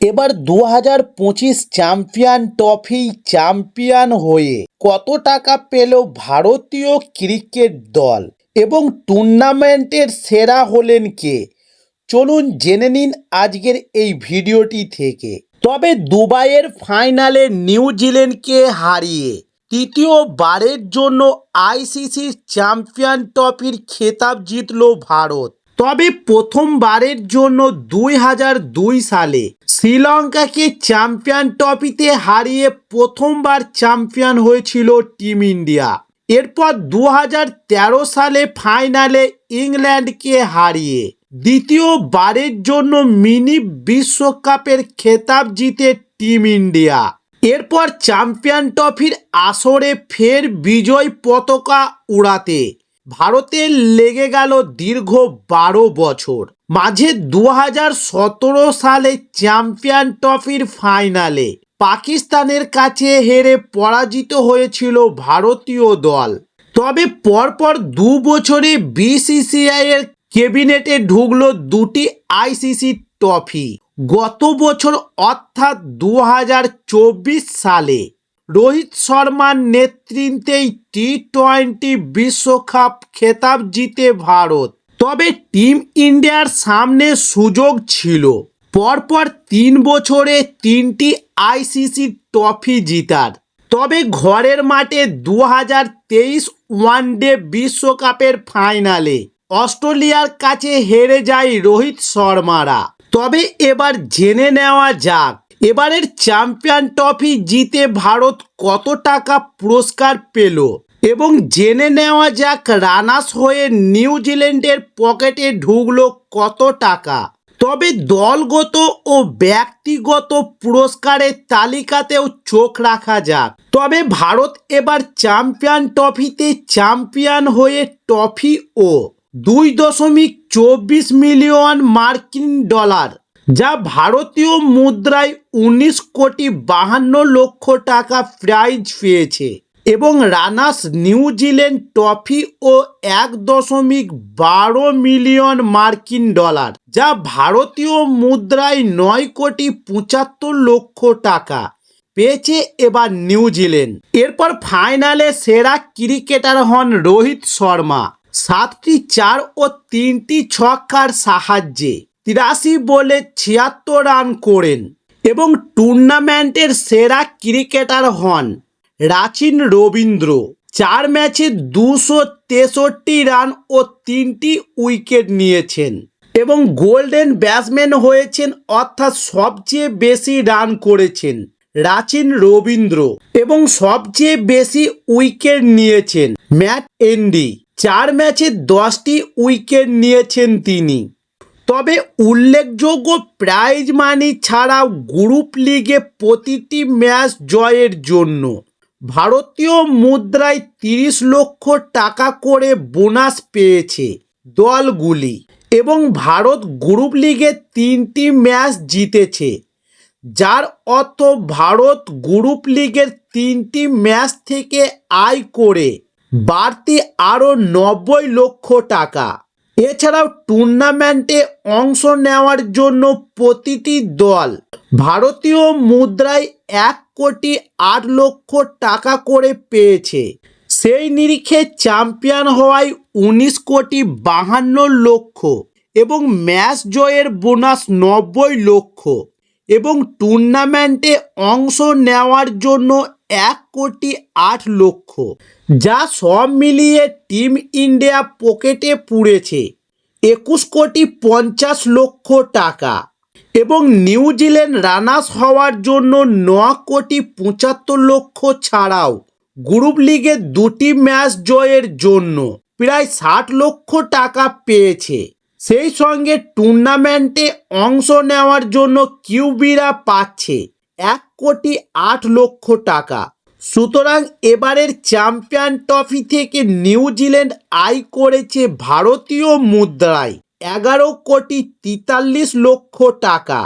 এবার দু হাজার পঁচিশ চ্যাম্পিয়ন ট্রফি চ্যাম্পিয়ন হয়ে কত টাকা পেল ভারতীয় ক্রিকেট দল এবং টুর্নামেন্টের সেরা হলেন কে? চলুন জেনে নিন আজকের এই ভিডিওটি থেকে। তবে দুবাইয়ের ফাইনালে নিউজিল্যান্ডকে হারিয়ে তৃতীয়বারের জন্য আইসিসি চ্যাম্পিয়ন ট্রফির খেতাব জিতল ভারত। তবে প্রথমবারের জন্য দুই হাজার দুই সালে শ্রীলঙ্কাকে চ্যাম্পিয়ন ট্রফিতে হারিয়ে প্রথমবার চ্যাম্পিয়ন হয়েছিল টিম ইন্ডিয়া। এরপর দু হাজার তেরো সালে ফাইনালে ইংল্যান্ডকে হারিয়ে দ্বিতীয়বারের জন্য মিনি বিশ্বকাপের খেতাব জিতে টিম ইন্ডিয়া। এরপর চ্যাম্পিয়ন ট্রফির আসরে ফের বিজয় পতাকা উড়াতে ভারতের লেগে গেল দীর্ঘ বারো বছর। মাঝে দু হাজার সতেরো সালে চ্যাম্পিয়ন ট্রফির ফাইনালে পাকিস্তানের কাছে হেরে পরাজিত হয়েছিল ভারতীয় দল। তবে পরপর দু বছরে বিসিসিআই এর ক্যাবিনেটে ঢুকলো দুটি আইসিসি ট্রফি। গত বছর অর্থাৎ দু হাজার চব্বিশ সালে রোহিত শর্মার নেতৃত্বেই টি টোয়েন্টি বিশ্বকাপ খেতাব জিতে ভারত। তবে টিম ইন্ডিয়ার সামনে সুযোগ ছিল। পরপর তিন বছরে তিনটি আইসিসি ট্রফি জিতার। তবে ঘরের মাঠে দু হাজার তেইশ ওয়ানডে বিশ্বকাপের ফাইনালে অস্ট্রেলিয়ার কাছে হেরে যায় রোহিত শর্মারা। তবে এবার জেনে নেওয়া যাক, এবারের চ্যাম্পিয়ন ট্রফি জিতে ভারত কত টাকা পুরস্কার পেল। এবং জেনে নেওয়া যাক, রানার্স হয়ে নিউজিল্যান্ডের পকেটে ঢুকলো কত টাকা। তবে দলগত ও ব্যক্তিগত পুরস্কারের তালিকাতেও চোখ রাখা যাক। তবে ভারত এবার চ্যাম্পিয়ন ট্রফিতে চ্যাম্পিয়ন হয়ে ট্রফি ও দুই দশমিক চব্বিশ মিলিয়ন মার্কিন ডলার, যা ভারতীয় মুদ্রায় উনিশ কোটি বাহান্ন লক্ষ টাকা প্রাইজ পেয়েছে। এবং রানার্স নিউজিল্যান্ড ট্রফি ও এক দশমিক বারো মিলিয়ন মার্কিন ডলার, যা ভারতীয় মুদ্রায় নয় কোটি পঁচাত্তর লক্ষ টাকা পেয়েছে এবার নিউজিল্যান্ড এরপর ফাইনালে সেরা ক্রিকেটার হন রোহিত শর্মা। সাতটি চার ও তিনটি ছক্কার সাহায্যে তিরাশি বলে ছিয়াত্তর রান করেন এবং টুর্নামেন্টের সেরা ক্রিকেটার হন রাচিন রবীন্দ্র। চার ম্যাচে দুশো তেষট্টি রান ও তিনটি উইকেট নিয়েছেন এবং গোল্ডেন ব্যাটসম্যান হয়েছেন, অর্থাৎ সবচেয়ে বেশি রান করেছেন রাচিন রবীন্দ্র এবং সবচেয়ে বেশি উইকেট নিয়েছেন ম্যাট এন্ডি। চার ম্যাচে দশটি উইকেট নিয়েছেন তিনি। তবে উল্লেখযোগ্য প্রাইজ মানি ছাড়াও গ্রুপ লিগে প্রতিটি ম্যাচ জয়ের জন্য ভারতীয় মুদ্রায় তিরিশ লক্ষ টাকা করে বোনাস পেয়েছে দলগুলি এবং ভারত গ্রুপ লিগে তিনটি ম্যাচ জিতেছে, যার অর্থ ভারত গ্রুপ লিগের তিনটি ম্যাচ থেকে আয় করে বাড়তি আরও নব্বই লক্ষ টাকা। এছাড়াও টুর্নামেন্টে অংশ নেওয়ার জন্য প্রতিটি দল ভারতীয় মুদ্রায় এক কোটি আট লক্ষ টাকা করে পেয়েছে। সেই নিরিখে চ্যাম্পিয়ন হওয়ায় উনিশ কোটি বাহান্ন লক্ষ এবং ম্যাচ জয়ের বোনাস নব্বই লক্ষ এবং টুর্নামেন্টে অংশ নেওয়ার জন্য এক কোটি আট লক্ষ, যা সব মিলিয়ে টিম ইন্ডিয়া পকেটে পুড়েছে। একুশ কোটি পঞ্চাশ লক্ষ টাকা এবং নিউজিল্যান্ড রানার্স হওয়ার জন্য ন কোটি পঁচাত্তর লক্ষ ছাড়াও গ্রুপ লিগে দুটি ম্যাচ জয়ের জন্য প্রায় ষাট লক্ষ টাকা পেয়েছে। সেই সঙ্গে টুর্নামেন্টে অংশ নেওয়ার জন্য কিউবিরা পাচ্ছে। এক কোটি আট লক্ষ টাকা। সুতরাং এবারের চ্যাম্পিয়ন ট্রফি থেকে নিউজিল্যান্ড আয় করেছে ভারতীয় মুদ্রায় এগারো কোটি তেতাল্লিশ লক্ষ টাকা।